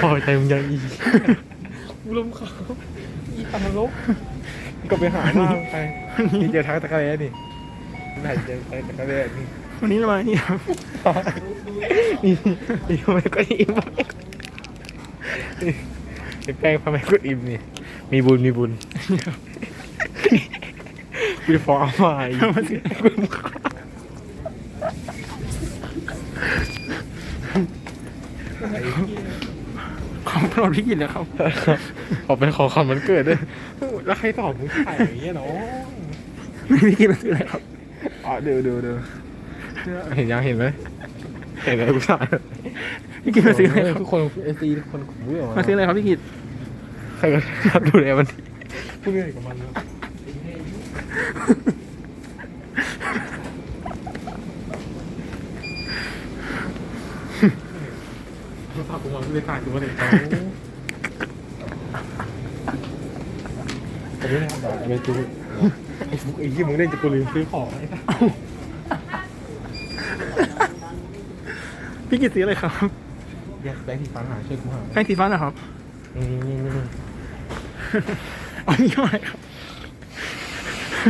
พอใจมึงยังอีกูลมเขาอีตำลบก็ไปหาหน้าไปนี่เจอทักตะกะแลนี่ไหนเจอตะกะแลนี่วันนี้เรามานี่ครับนี่นี่ทำไมก็อิ่มนี่แป้งทำไมก็อิ่มนี่ มีบุญมีบุญ กูฟ้องเอามาอีกของโปรดพี่กินเลยครับขอเป็นขอคำมันเกิดด้วยแล้วใครตอบมึงถ่ายอย่างเงี้ยเนาะไม่พี่กินมาซื้ออะไรครับอ๋อเดี๋ยวเดี๋ยวเดี๋ยวเห็นยังเห็นไหมเห็นไหมผู้ชายพี่กินมาซื้ออะไรครับทุกคนเอซีทุกคนขุ่นเบื่อมาซื้ออะไรครับพี่กินใครก็ชอบดูแลมันทีพูดเรื่องอะไรกับมันนะ ฝากกูมาไม่ได้ถ่ายกูมาเลยเขาแต่นี่นะครับเดี๋ยวไปดูไอ้ฟุกไอ้ยี่มึงเล่นจะกูลืมซื้อของไอ้สัสพี่กินซื้ออะไรครับแยกแบงค์ที่ฟันหาช่วยกูหาแป้งสีฟ้านะครับ นี่นี่นี่นี่เอานี่อะไรครับ ไ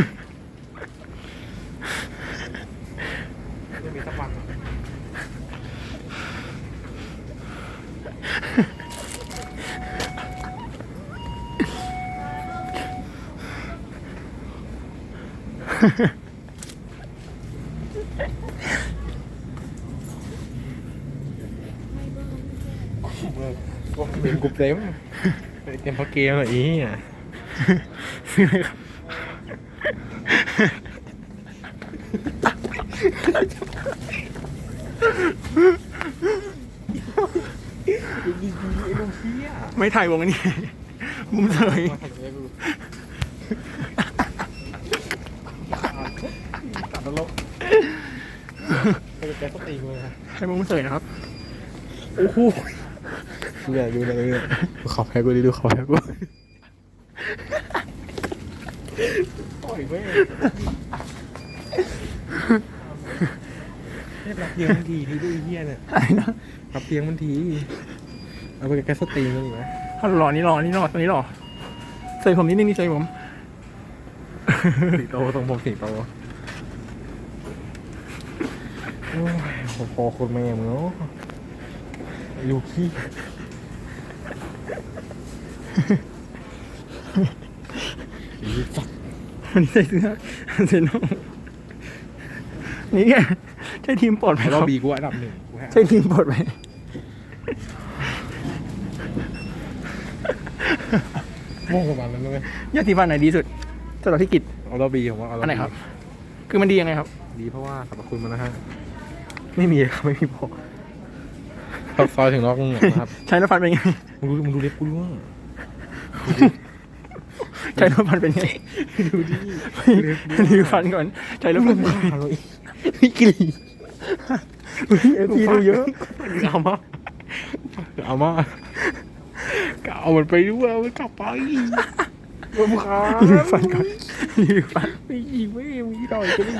ม่มีสักวันอะเป็นกลุ่มเต็มเป็นเกมพักเกมเหรออีอะซื้ออะไรครับ ดีดีไอ้ลงเที่ยไม่ถ่ายวงอันนี้ มุมเฉยมาถ่ายเลยกูตัดตลกไปแกสตีมือให้มุมเฉยนะครับ โอ้โหเลยดูเลยดูเลยขอแพ้กูดิดูขอแพ้กู โอ้ยเว้ยเรียบรับเพียงมันทีนี่ดูไอ้เฮียเนี่ยอะไรนะรับเพียงมันทีเอาไปแกสตีมืออยู่นะเอาหล่อนี่หล่อนี่หล่อตัวนี้หล่อใส่ผมนิดนึงนี่ใส่ผมสิงโตตรงผมสิงโตโอ้ยพอคนแม่มึงเนาะอยู่ขี้อีสัต ว์วันนี้ใส่เสื้อเซโน่นี่ไงใช่ทีมโปรดไหมไอ้ครอรับบบีกูอันดับหนึ่งกูให้ใช่ทีมโปรดไหมโม่งกับมันแล้วนะเว้ยยาสีฟันไหนดีสุดสำหรับพี่กิจเอารอบบีผมว่าเอารอบอันไหนครับ คือมันดียังไงครับ ดีเพราะว่าสรรพคุณมันนะฮะไม่มีครับไม่มีพอครับซอยถึงนอกเหงือกนะครับ ใช้แล้วฟันเป็นไง มึงดูมึงดูเล็บกูด้วย ใช้แล้วฟันเป็นไงดูดิรีวิวฟันก่อนใช้แล้วฟันเป็นไงขาเลยพี่กิลีเอฟซีดูเยอะเอามาเอามาเอามันไปด้วยเอามันกลับไปมึงขารีวิวฟันก่อนรีวิวฟันไม่ยิงไม่มึงหน่อยก็ได้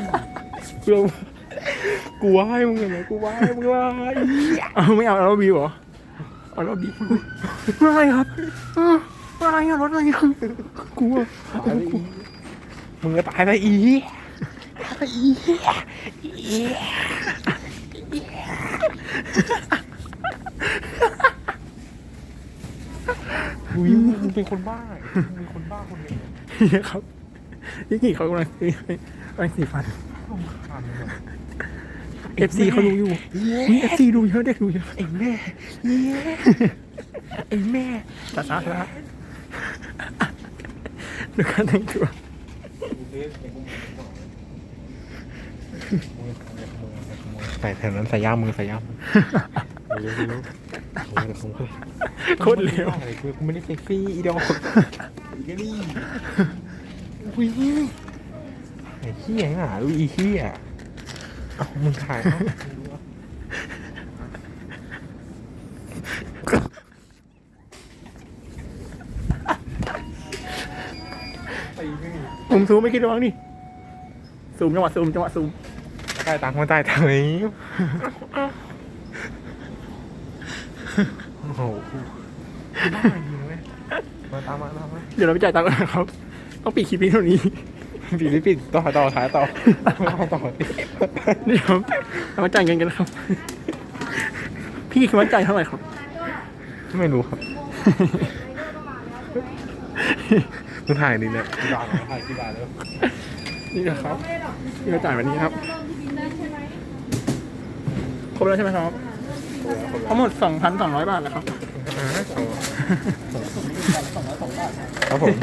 กูกูว่าให้มึงเห็นไหมกูว่าให้มึงว่าเอาไม่เอาแล้วบิวเหรอเอาแล้วบิวอะไรครับ อ้าวอะไรอะรถอะไรอะกลัวมึงก็ตายไปอีอุ้ยมึงเป็นคนบ้ามึงเป็นคนบ้าคนหนึ่งนี่ครับพี่กิจเขากำลังซื้อแปรงสีฟันขาดเลยแบบเอฟซีเขาดูอยู่เอฟซีดูเยอะเด็กดูเยอะไอ้แม่เย้ไอ้แม่ช้าช้าช้า ดูการแต่งตัวใส่แถวนั้นใส่ย่ามมือใส่ย่ามมือเร็วเร็วโคตรเร็วอะไรกูกูไม่ได้เซ็กซี่อีดอกอีกดิอุ้ยไอ้เหี้ยหาดูอีเหี้ยเอามึงถ่ายเอาตีไม่ ผมซูมไม่คิดระวังนี่ซูซูมจังหวะซูมจังหวะซูมใต้ตังค์มาใต้ตังค์ไอ้โอ้โหบ้าจริงไหมมาตามมาตามมาเดี๋ยวเราไปจ่ายตังค์กันนะครับ ต้องปิดคลิปนี้เท่านี้ปิดไม่ปิดต่อต่อท้ายต่อต่อเดี๋ยวเรามาจ่ายเงินกันนะครับ พี่คิดว่าจ่ายเท่าไหร่ครับ ไม่รู้ครับ มึงถ่ายนี่เนี่ยกี่บาทถ่ายกี่บาทแล้วนี่นะครับที่เราจ่ายวันนี้ครับครบแล้วใช่ไหมครับทั้งหมดสองพันสองร้อยบาทนะครับครับผม